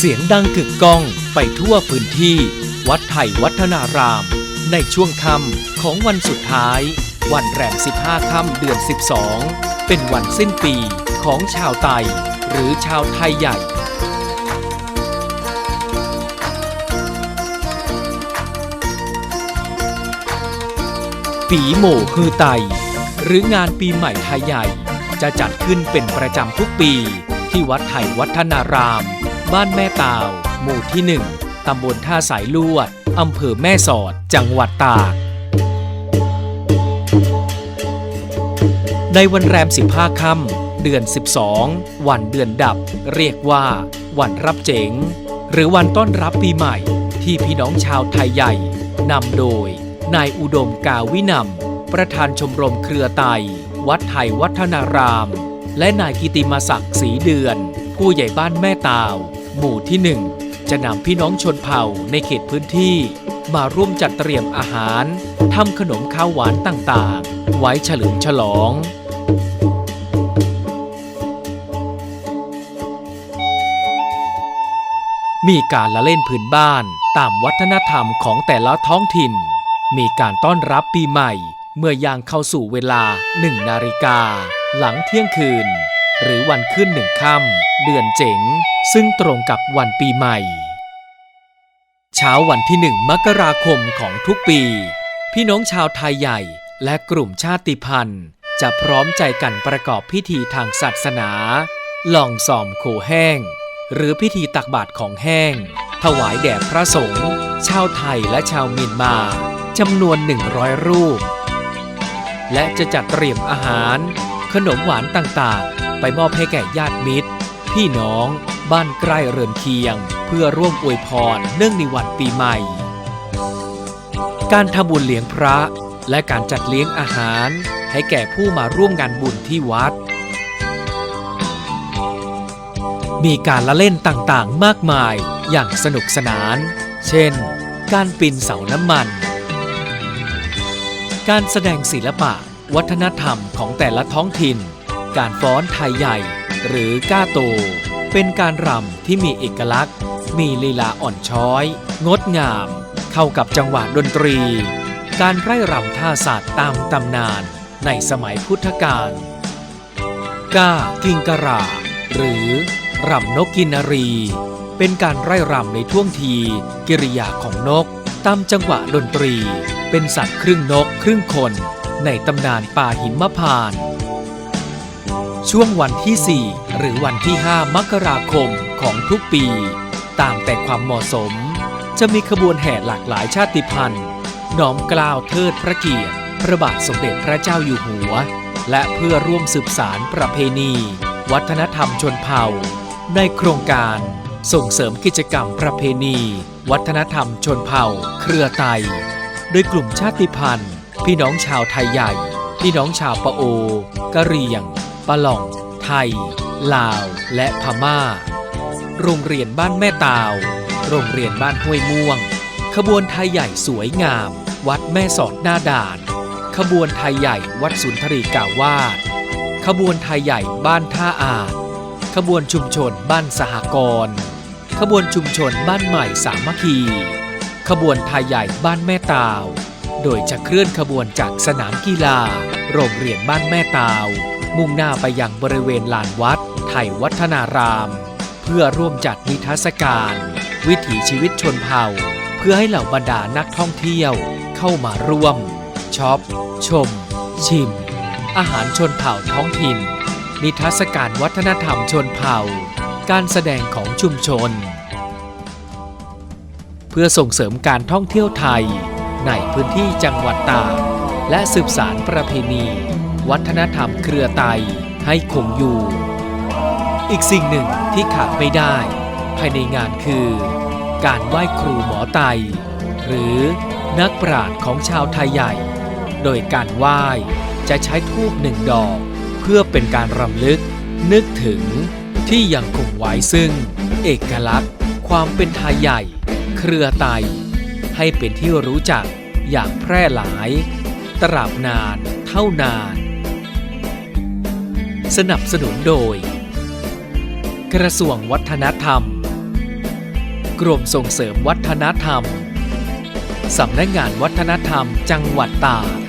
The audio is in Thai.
เสียงดังกึกก้องไปทั่วพื้นที่ วัดไทยวัฒนาราม ในช่วงค่ำของวันสุดท้าย วันแรม 15 ค่ำเดือน 12 เป็นวันสิ้นปีของชาวไตหรือชาวไทยใหญ่ปีโหม่ฮือไต หรืองานปีใหม่ไทยใหญ่ จะจัดขึ้นเป็นประจำทุกปีที่วัดไทยวัฒนาราม บ้านแม่ตาว หมู่ที่หนึ่งตำบลท่าสายลวด อำเภอแม่สอด จังหวัดตาก ในวันแรม 15 ค่ำเดือน 12 วันเดือนดับ เรียกว่า วันรับเจ๋ง หรือวันต้อนรับปีใหม่ ที่พี่น้องชาวไทยใหญ่นำโดย นายอุดมกาวินำประธานชมรมเครือไต วัดไทยวัฒนาราม และนายกิติมศักดิ์ศรีเดือน ผู้ใหญ่บ้านแม่ตาว หมู่ที่หนึ่งจะนำพี่น้องชนเผ่าในเขตพื้นที่ มาร่วมจัดเตรียมอาหารทำขนมข้าวหวานต่างๆ ไว้เฉลิมฉลอง มีการละเล่นพื้นบ้านตามวัฒนธรรมของแต่ละท้องถิ่น มีการต้อนรับปีใหม่ เมื่อย่างเข้าสู่เวลาหนึ่งนาฬิกา หลังเที่ยงคืน หรือวันขึ้นหนึ่งค่ำเดือนเจ๋ง ซึ่งตรงกับวันปีใหม่ เช้าวันที่หนึ่งมกราคมของทุกปี พี่น้องชาวไทยใหญ่และกลุ่มชาติพันธุ์ จะพร้อมใจกันประกอบพิธีทางศาสนาลองสอมโคแห้ง หรือพิธีตักบาตรของแห้ง ถวายแด่พระสงฆ์ชาวไทยและชาวเมียนมาจำนวน 100 รูป และจะจัดเตรียมอาหาร ขนมหวานต่างๆ ไปมอบให้แก่ญาติมิตร พี่น้อง บ้านใกล้เรือนเคียง เพื่อร่วมอวยพรเนื่องในวันปีใหม่ การทำบุญเลี้ยงพระ และการจัดเลี้ยงอาหาร ให้แก่ผู้มาร่วมงานบุญที่วัด มีการละเล่นต่างๆ มากมายอย่างสนุกสนาน เช่น การปีนเสาน้ำมัน การแสดงศิลปะ วัฒนธรรมของแต่ละท้องถิ่น การฟ้อนไทยใหญ่ หรือก้าโต เป็นการรำที่มีเอกลักษณ์ มีลีลาอ่อนช้อย งดงาม เข้ากับจังหวะดนตรี การไร่รำท่าศาสตร์ตามตำนานในสมัยพุทธกาลก้ากิงกรา หรือรำนกกินรี เป็นการไร่รำในท่วงทีกิริยาของนก ตามจังหวะดนตรี เป็นสัตว์ครึ่งนกครึ่งคน ในตำนานป่าหิมพานต์ ช่วงวันที่ 4 หรือวันที่ 5 มกราคมของทุกปี ตามแต่ความเหมาะสม จะมีขบวนแห่หลากหลายชาติพันธุ์ น้อมกล้าวเทิดพระเกียรติ พระบาทสมเด็จพระเจ้าอยู่หัว และเพื่อร่วมสืบสารประเพณี วัฒนธรรมชนเผ่า ในโครงการส่งเสริมกิจกรรมประเพณี วัฒนธรรมชนเผ่า เครือไตโดยกลุ่มชาติพันธุ์ พี่น้องชาวไทยใหญ่ พี่น้องชาวปะโอกะเรียง ปะหล่อง ไทย ลาว และพม่า โรงเรียนบ้านแม่ตาว โรงเรียนบ้านห้วยม่วง ขบวนไทยใหญ่สวยงาม วัดแม่สอดหน้าด่าน ขบวนไทยใหญ่วัดสุนทรีกาวาสขบวนไทยใหญ่บ้านท่าอาจขบวนชุมชนบ้านสหกรณ์ขบวนชุมชนบ้านใหม่สามัคคี ขบวนไทยใหญ่บ้านแม่ตาว โดยจะเคลื่อนขบวนจากสนามกีฬา โรงเรียนบ้านแม่ตาว มุ่งหน้าไปยังบริเวณลานวัด ไทยวัฒนาราม เพื่อร่วมจัดนิทรรศการ วิถีชีวิตชนเผ่า เพื่อให้เหล่าบรรดานักท่องเที่ยว เข้ามาร่วมช็อป ชม ชิม อาหารชนเผ่าท้องถิ่น นิทรรศการวัฒนธรรมชนเผ่า การแสดงของชุมชน เพื่อส่งเสริมการท่องเที่ยวไทย ในพื้นที่จังหวัดตากและสืบสารประเพณี วัฒนธรรมเครือไตให้คงอยู่ อีกสิ่งหนึ่งที่ขาดไม่ได้ ภายในงานคือ การไหว้ครูหมอไต หรือนักปราชญ์ของชาวไทยใหญ่ โดยการไหว้จะใช้ทูบหนึ่งดอก เพื่อเป็นการรำลึก นึกถึงที่ยังคงไว้ซึ่ง เอกลักษณ์ ความเป็นไทยใหญ่ เครือไต ให้เป็นที่รู้จักอย่างแพร่หลาย ตราบนานเท่านาน สนับสนุนโดย กระทรวงวัฒนธรรม กรมส่งเสริมวัฒนธรรม สำนักงานวัฒนธรรมจังหวัดตาก